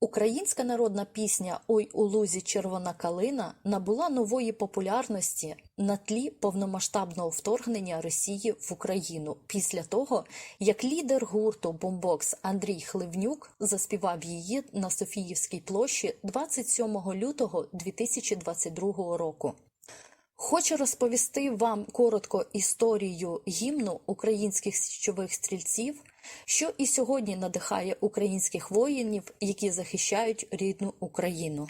Українська народна пісня Ой у лузі червона калина набула нової популярності на тлі повномасштабного вторгнення Росії в Україну після того, як лідер гурту Бомбокс Андрій Хливнюк заспівав її на Софіївській площі 27 лютого 2022 року. Хочу розповісти вам коротко історію гімну українських січових стрільців, що і сьогодні надихає українських воїнів, які захищають рідну Україну.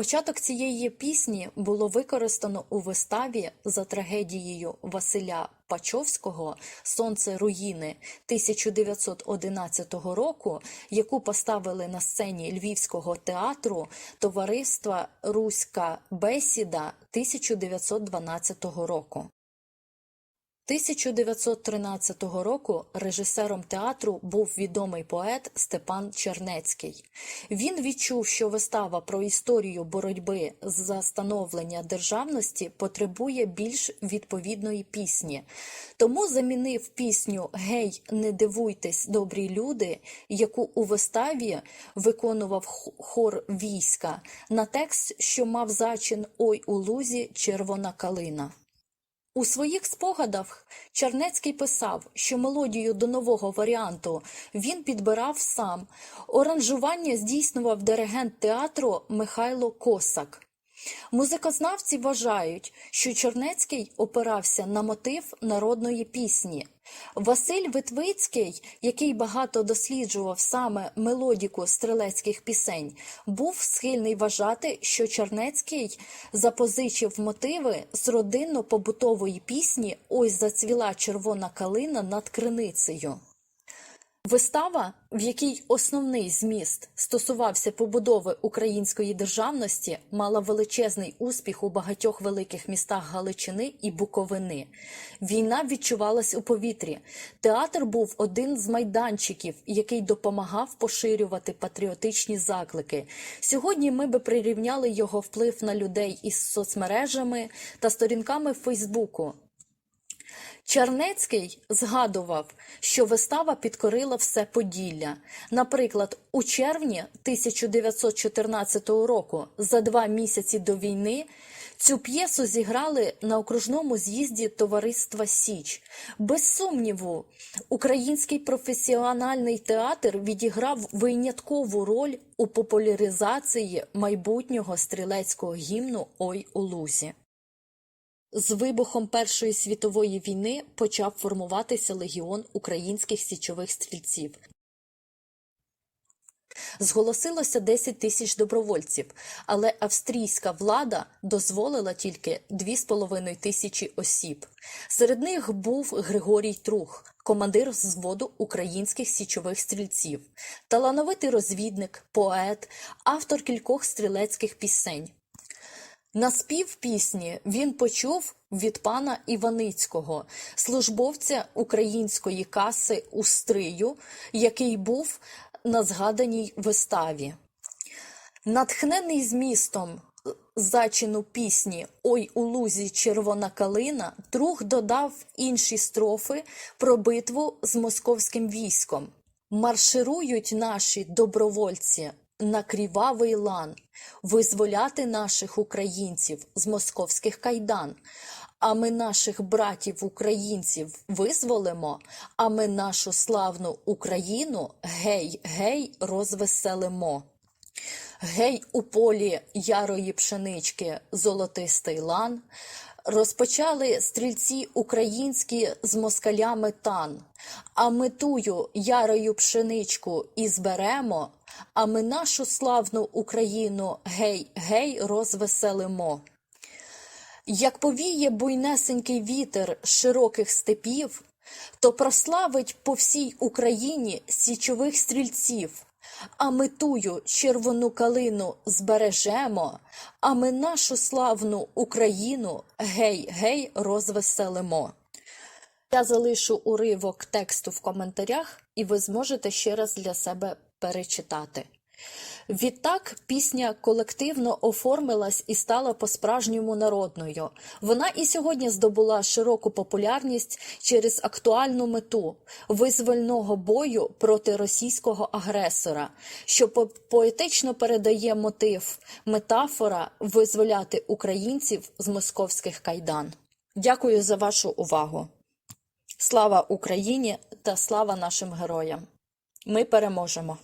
Початок цієї пісні було використано у виставі за трагедією Василя Пачовського Сонце руїни 1911 року, яку поставили на сцені Львівського театру товариства Руська бесіда 1912 року. 1913 року режисером театру був відомий поет Степан Чернецький. Він відчув, що вистава про історію боротьби за становлення державності потребує більш відповідної пісні, тому замінив пісню Гей, не дивуйтесь, добрі люди, яку у виставі виконував хор війська, на текст, що мав зачин Ой у лузі червона калина. У своїх спогадах Чернецький писав, що мелодію до нового варіанту він підбирав сам. Оранжування здійснював диригент театру Михайло Косак. Музикознавці вважають, що Чернецький опирався на мотив народної пісні. Василь Витвицький, який багато досліджував саме мелодіку стрілецьких пісень, був схильний вважати, що Чернецький запозичив мотиви з родинно-побутової пісні Ось зацвіла червона калина над криницею. Вистава, в якій основний зміст стосувався побудови української державності, мала величезний успіх у багатьох великих містах Галичини і Буковини. Війна відчувалась у повітрі. Театр був один з майданчиків, який допомагав поширювати патріотичні заклики. Сьогодні ми би прирівняли його вплив на людей із соцмережами та сторінками Фейсбуку. Чернецький згадував, що вистава підкорила все Поділля. Наприклад, у червні 1914 року, за два місяці до війни, цю п'єсу зіграли на окружному з'їзді товариства Січ. Без сумніву, український професіональний театр відіграв виняткову роль у популяризації майбутнього стрілецького гімну Ой у лузі. З вибухом Першої світової війни почав формуватися легіон українських січових стрільців. Зголосилося 10 тисяч добровольців, але австрійська влада дозволила тільки 2,5 тисячі осіб. Серед них був Григорій Трух, командир взводу українських січових стрільців, талановитий розвідник, поет, автор кількох стрілецьких пісень. На спів пісні він почув від пана Іваницького, службовця української каси у Стрию, який був на згаданій виставі. Натхнений змістом зачину пісні Ой у лузі червона калина, друг додав інші строфи про битву з московським військом. Марширують наші добровольці на крівавий лан, визволяти наших українців з московських кайдан. А ми наших братів-українців визволимо, а ми нашу славну Україну гей, гей, розвеселимо. Гей, у полі ярої пшенички, золотистий лан. Розпочали стрільці українські з москалями тан, а ми тую ярою пшеничку і зберемо, а ми нашу славну Україну гей, гей, розвеселимо. Як повіє буйнесенький вітер широких степів, то прославить по всій Україні січових стрільців. А ми тую червону калину збережемо, а ми нашу славну Україну гей, гей, розвеселимо. Я залишу уривок тексту в коментарях, і ви зможете ще раз для себе перечитати. Відтак пісня колективно оформилась і стала по-справжньому народною. Вона і сьогодні здобула широку популярність через актуальну мету визвольного бою проти російського агресора, що по- поетично передає мотив метафора визволяти українців з московських кайдан. Дякую за вашу увагу. Слава Україні та слава нашим героям! Ми переможемо!